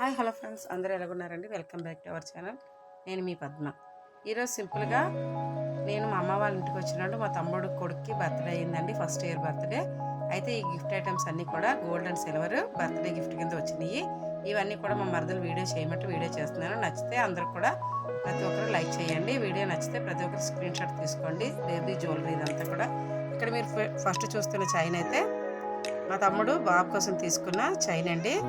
Hi hello friends. అందరూ ఎలాగున్నారండి welcome back to our channel. నేను మీ పద్మ. ఈరోజు సింపుల్గా నేను మా అమ్మ వాళ్ళ ఇంటికి వచ్చినట్టు మా తమ్ముడు కొడుక్కి బర్త్డే అయిందండి ఫస్ట్ ఇయర్ బర్త్డే. అయితే ఈ గిఫ్ట్ ఐటమ్స్ అన్నీ కూడా gold and silver birthday gift కింద వచ్చినాయి. ఇవన్నీ కూడా మా మరదలు వీడియో చేయమంటే వీడియో చేస్తున్నాను. నచ్చితే అందరూ కూడా ప్రతి ఒక్కరు లైక్ చేయండి. వీడియో నచ్చితే ప్రతి ఒక్కరు స్క్రీన్ షాట్ తీసుకోండి. బేబీ జ్యువెలరీ ఇదంతా కూడా. ఇక్కడ మీరు ఫ- ఫస్ట్ చూస్తున్న చైన్ అయితే మా తమ్ముడు బాబు కోసం తీసుకున్న చైన్ అండి.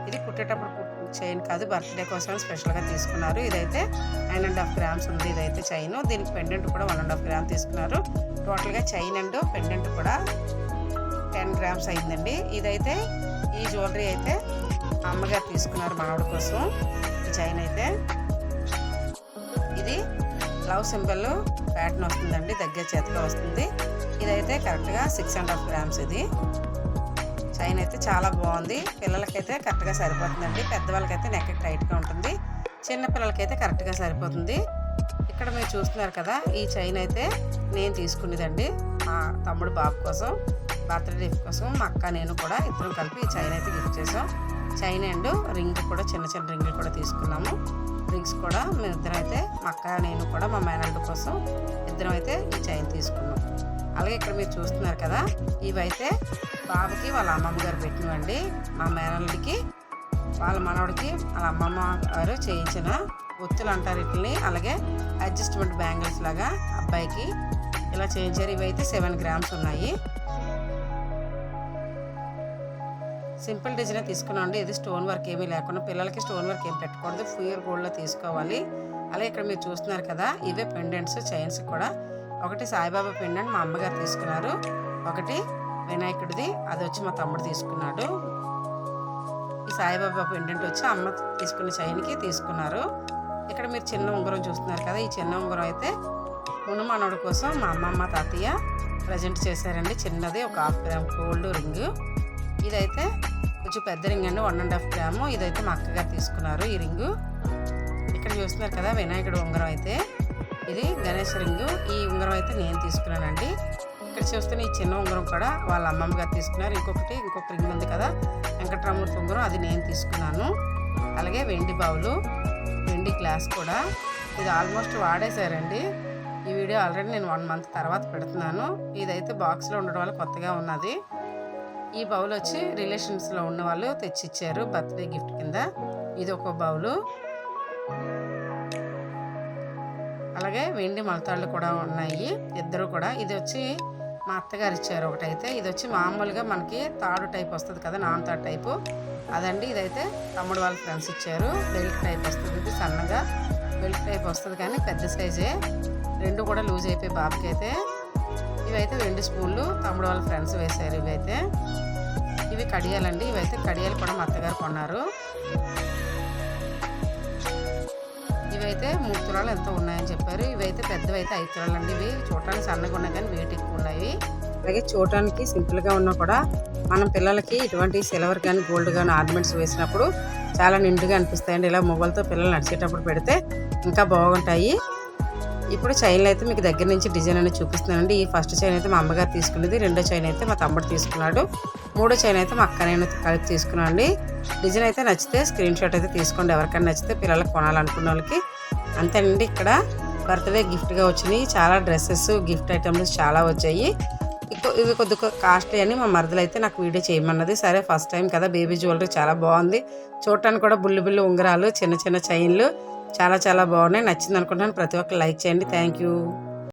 ఇది కుట్టేటప్పుడు చైన్ కాదు బర్త్డే కోసం స్పెషల్గా తీసుకున్నారు. ఇదైతే నైన్ అండ్ హాఫ్ గ్రామ్స్ ఉంది. ఇదైతే చైన్. దీనికి పెండెంట్ కూడా వన్ అండ్ హాఫ్ గ్రామ్ తీసుకున్నారు. టోటల్గా చైన్ అండ్ పెండెంట్ కూడా టెన్ గ్రామ్స్ అయిందండి. ఇదైతే ఈ జ్యువెలరీ అయితే అమ్మగారు తీసుకున్నారు మనవడి కోసం. ఈ చైన్ అయితే ఇది లవ్ సింబల్ ప్యాటర్న్ వస్తుందండి. దగ్గర చేతిలో వస్తుంది. ఇదైతే కరెక్ట్గా సిక్స్ అండ్ హాఫ్ గ్రామ్స్ ఇది. చైన్ అయితే చాలా బాగుంది. పిల్లలకైతే కరెక్ట్గా సరిపోతుందండి. పెద్దవాళ్ళకైతే నెక్ టైట్గా ఉంటుంది. చిన్న పిల్లలకైతే కరెక్ట్గా సరిపోతుంది. ఇక్కడ మీరు చూస్తున్నారు కదా ఈ చైన్ అయితే నేను తీసుకునేదండి. మా తమ్ముడు బాబు కోసం బర్త్డే గిఫ్ట్ కోసం మా అక్క నేను కూడా ఇద్దరం కలిపి ఈ చైన్ అయితే గిఫ్ట్ చేసాం చైన్ అండ్ రింగ్ కూడా చిన్న చిన్న రింగులు కూడా తీసుకున్నాము. రింగ్స్ కూడా మేము ఇద్దరం అయితే మా అక్క నేను కూడా మా మేనల్డ్ కోసం ఇద్దరం అయితే ఈ చైన్ తీసుకున్నాం. అలాగే ఇక్కడ మీరు చూస్తున్నారు కదా ఇవైతే బాబుకి వాళ్ళ అమ్మమ్మ గారు పెట్టినవండి మా మేనల్లుడికి. వాళ్ళ మనవడికి వాళ్ళ అమ్మమ్మ గారు చేయించిన ఒత్తులు అంటారు వీటిని. అలాగే అడ్జస్ట్మెంట్ బ్యాంగిల్స్ లాగా అబ్బాయికి ఇలా చేయించారు. ఇవైతే సెవెన్ గ్రామ్స్ ఉన్నాయి. సింపుల్ డిజైన్ తీసుకున్నామండి. ఇది స్టోన్ వర్క్ ఏమీ లేకుండా పిల్లలకి స్టోన్ వర్క్ ఏం పెట్టకూడదు. ఫ్యూర్ గోల్డ్లో తీసుకోవాలి. అలాగే ఇక్కడ మీరు చూస్తున్నారు కదా ఇవే పెండెంట్స్ చైన్స్ కూడా. ఒకటి సాయిబాబా పెండెంట్ మా అమ్మగారు తీసుకున్నారు. ఒకటి వినాయకుడిది. అది వచ్చి మా తమ్ముడు తీసుకున్నాడు. ఈ సాయిబాబా పెండెంట్ వచ్చి అమ్మ తీసుకున్న చైన్కి తీసుకున్నారు. ఇక్కడ మీరు చిన్న ఉంగరం చూస్తున్నారు కదా ఈ చిన్న ఉంగరం అయితే మును కోసం మా అమ్మమ్మ తాతయ్య ప్రజెంట్ చేశారండి. చిన్నది ఒక హాఫ్ గ్రామ్ గోల్డ్ రింగ్. ఇదైతే కొంచెం పెద్ద రింగ్ అండి వన్ అండ్ హాఫ్ గ్రాము. ఇదైతే మా అక్కగారు తీసుకున్నారు ఈ రింగు. ఇక్కడ చూస్తున్నారు కదా వినాయకుడు ఉంగరం అయితే. ఇది గణేష్ రింగు. ఈ ఉంగరం అయితే నేను తీసుకున్నానండి. ఇక్కడ చూస్తున్న ఈ చిన్న ఉంగరం కూడా వాళ్ళ అమ్మమ్మ గారు తీసుకున్నారు. ఇంకొకటి ఇంకొక రింగ్ ఉంది కదా వెంకటరామూర్తి ఉంగరం అది నేను తీసుకున్నాను. అలాగే వెండి బావులు వెండి గ్లాస్ కూడా. ఇది ఆల్మోస్ట్ వాడేశారండి. ఈ వీడియో ఆల్రెడీ నేను వన్ మంత్ తర్వాత పెడుతున్నాను. ఇదైతే బాక్స్లో ఉండడం వల్ల కొత్తగా ఉన్నది. ఈ బౌల్ వచ్చి రిలేషన్స్లో ఉన్న వాళ్ళు తెచ్చిచ్చారు బర్త్డే గిఫ్ట్ కింద. ఇది ఒక బౌలు. అలాగే వెండి మలతాళ్ళు కూడా ఉన్నాయి. ఇద్దరు కూడా. ఇది వచ్చి మా అత్తగారు ఇచ్చారు ఒకటైతే. ఇది వచ్చి మామూలుగా మనకి తాడు టైప్ వస్తుంది కదా నాన్ తాడు టైపు. అదండి ఇదైతే తమ్ముడు వాళ్ళ ఫ్రెండ్స్ ఇచ్చారు. బెల్ట్ టైప్ వస్తుంది ఇది సన్నగా బెల్ట్ టైప్ వస్తుంది కానీ పెద్ద సైజే. రెండు కూడా లూజ్ అయిపోయి బాబుకి అయితే ఇవైతే రెండు స్పూన్లు తమ్ముడు వాళ్ళ ఫ్రెండ్స్ వేశారు ఇవైతే. ఇవి కడియాలండి ఇవైతే కడియాలు కూడా మా అత్తగారు కొన్నారు. ఇవైతే మూడు తులాలు ఎంతో ఉన్నాయని చెప్పారు. ఇవైతే పెద్దవైతే ఐదు తులాలు అండి ఇవి. చూడటానికి సన్నగా ఉన్నాయి కానీ వెయిట్ ఎక్కువ ఉన్నాయి. అలాగే చూడటానికి సింపుల్గా ఉన్నా కూడా మనం పిల్లలకి ఇటువంటి సిల్వర్ కానీ గోల్డ్ కానీ ఆర్నమెంట్స్ వేసినప్పుడు చాలా నిండుగా అనిపిస్తాయండి. ఇలా మొబైల్తో పిల్లలు నడిచేటప్పుడు పెడితే ఇంకా బాగుంటాయి. ఇప్పుడు చైన్లు అయితే మీకు దగ్గర నుంచి డిజైన్ అనేది చూపిస్తున్నానండి. ఈ ఫస్ట్ చైన్ అయితే మా అమ్మగారు తీసుకున్నది రెండో చైన్ అయితే మా తమ్ముడు తీసుకున్నాడు మూడో చైన్ అయితే మా అక్క నేను కలిపి తీసుకున్నాను అండి డిజైన్ అయితే నచ్చితే స్క్రీన్ షాట్ అయితే తీసుకోండి ఎవరికైనా నచ్చితే పిల్లలకు కొనాలనుకున్న వాళ్ళకి. అంతేనండి ఇక్కడ బర్త్డే గిఫ్ట్గా వచ్చినాయి చాలా డ్రెస్సెస్ గిఫ్ట్ ఐటమ్స్ చాలా వచ్చాయి. ఇవి కొద్దిగా కాస్ట్లీ అని మా మరదలు అయితే నాకు వీడియో చేయమన్నది. సరే ఫస్ట్ టైం కదా బేబీ జ్యువెలరీ చాలా బాగుంది. చూడటానికి కూడా బుల్లు బుల్లు ఉంగరాలు చిన్న చిన్న చైన్లు. చాలా చాలా బాగున్నాయి. నచ్చింది అనుకుంటున్నాను ప్రతి ఒక్కరు లైక్ చేయండి. Thank you.